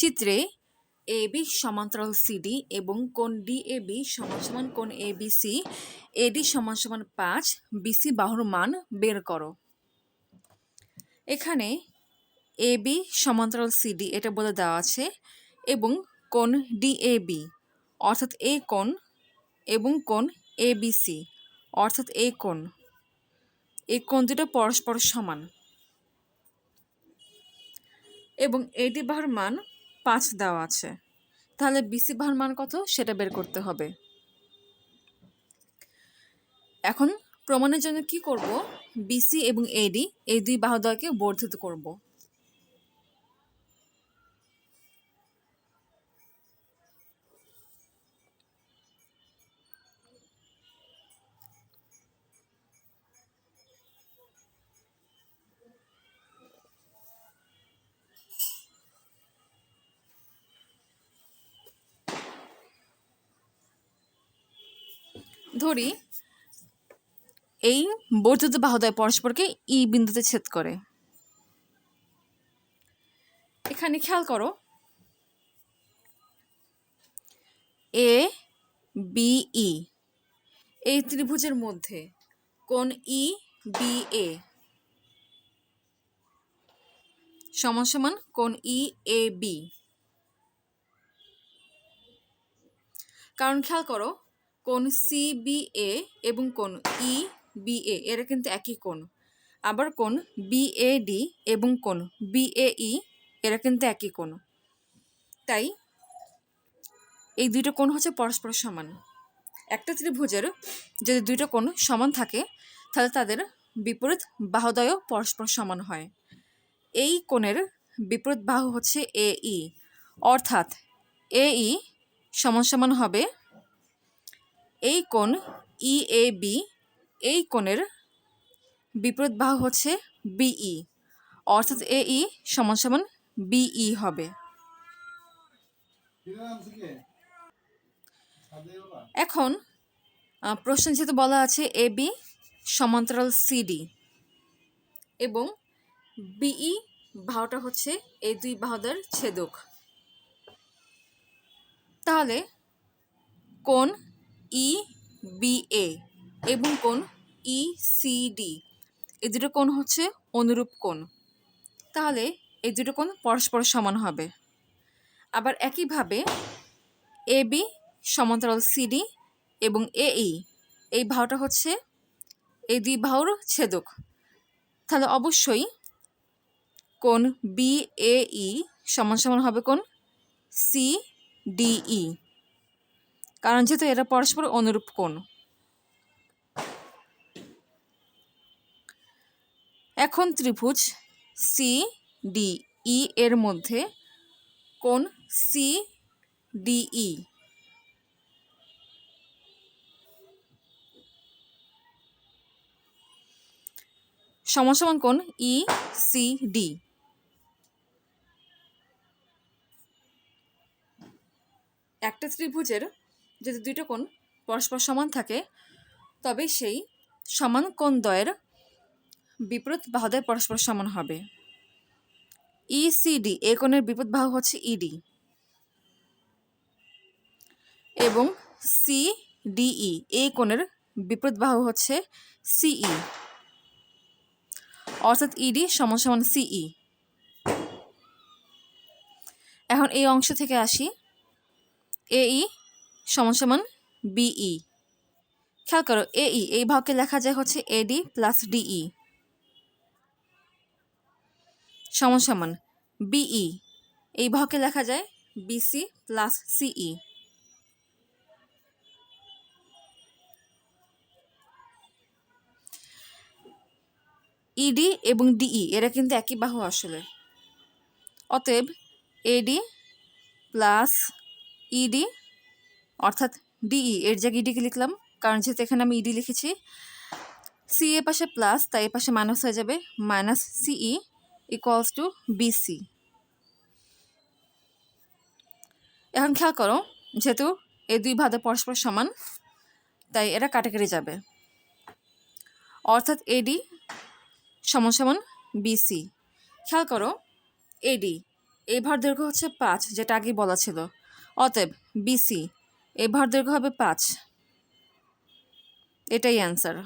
চিত্রে এ বি সমান্তরাল সিডি এবং কোণ ডিএবি সমান সমান কোণ এবিসি এডি সমান সমান পাঁচ বিসি বাহুর মান বের করো। এখানে এ বি সমান্তরাল সিডি এটা বলে দেওয়া আছে এবং কোণ ডিএবি অর্থাৎ এ কোণ এবং কোণ এবিসি অর্থাৎ এ কোণ এই কোণ দুটো পরস্পর সমান। এবং এডি বাহুর মান পাঁচ দেওয়া আছে। তাহলে বিসি ভার মান কত? সেটা বের করতে হবে। এখন প্রমাণের জন্য কি করব? বিসি এবং এডি এই দুই বাহুদ্বয়কে বর্ধিত করব। ধরি, এই বর্ধিত বাহুদ্বয় পরস্পরকে ই বিন্দুতে ছেদ করে। এখানে খেয়াল করো, এ, বি, ই, এই ত্রিভুজের মধ্যে কোন ই, বি, এ, সমান সমান কোন ই, এ, বি। কারণ খেয়াল করো কোন সি বি এ এবং কোন ই বি এ এরা কিন্তু একই কোণ। আবার কোন বি এ ডি এবং কোন বি এ ই এরা কিন্তু একই কোণ। তাই এই দুইটা কোণ হচ্ছে পরস্পর সমান। একটা ত্রিভুজের যদি দুইটা কোণ সমান থাকে, তাহলে তাদের বিপরীত বাহুদয় পরস্পর সমান হয়। এই কোণের বিপরীত বাহু হচ্ছে এ ই অর্থাৎ এ ই সমান সমান হবে এই কোণ ই এ বি এই কোণের বিপরীত বাহু হচ্ছে বিই অর্থাৎ এ ই সমান সমান বিই হবে। এখন প্রশ্ন যেহেতু বলা আছে এ বি সমান্তরাল সিডি এবং বিই বাহুটা হচ্ছে এই দুই বাহুদের ছেদক। তাহলে কোন ই বি এ এবং কোন ই সি ডি এই দুটো কোণ হচ্ছে অনুরূপ কোণ। তাহলে এই দুটো কোণ পরস্পর সমান হবে। আবার একইভাবে এ বি সমান্তরাল সিডি এবং এ ই এই বাহুটা হচ্ছে এই দুই বাহুর ছেদক। তাহলে অবশ্যই কোন বি এ ই সমান সমান হবে কোন সি ডিই কারণ যেহেতু এরা পরস্পর অনুরূপ কোণ। এখন ত্রিভুজ সি ডি ই এর মধ্যে কোণ সি ডিই সমান সমান কোণ ই সি ডি একটা ত্রিভুজের যদি দুইটা কোণ পরস্পর সমান থাকে, তবে সেই সমান কোণ দ্বয়ের বিপরীত বাহুদ্বয় পরস্পর সমান হবে। ইসিডি এ কোণের বিপরীত বাহু হচ্ছে ইডি এবং সি সিডিই এ কোণের বিপরীত বাহু হচ্ছে সিই অর্থাৎ ইডি সমান সমান সিই এখন এই অংশ থেকে আসি। এই সমান বিই খেয়াল করো এই এই ভাগকে লেখা যায় হচ্ছে এডি প্লাস ডিই সমান সমান বিই এই ভাগকে লেখা যায় বিসি প্লাস সিই ইডি এবং ডিই এরা কিন্তু একই বাহু আসলে। অতএব এডি প্লাস ইডি অর্থাৎ ডিই এর জায়গায় ইডিকে লিখলাম, কারণ যেহেতু এখানে আমি ইডি লিখেছি সি এ পাশে প্লাস তাই এ পাশে মাইনাস হয়ে যাবে মাইনাস সিই ইকুয়ালস টু বিসি এখন খেয়াল করো, যেহেতু এই দুই ভাগে পরস্পর সমান, তাই এরা কাটাকাটি যাবে। অর্থাৎ এডি সমান সমান বিসি খেয়াল করো এডি এই ভার দৈর্ঘ্য হচ্ছে পাঁচ, যেটা আগে বলা ছিল। অতএব বিসি এই ভার দৈর্ঘ্য হবে পাঁচ। এটাই অ্যান্সার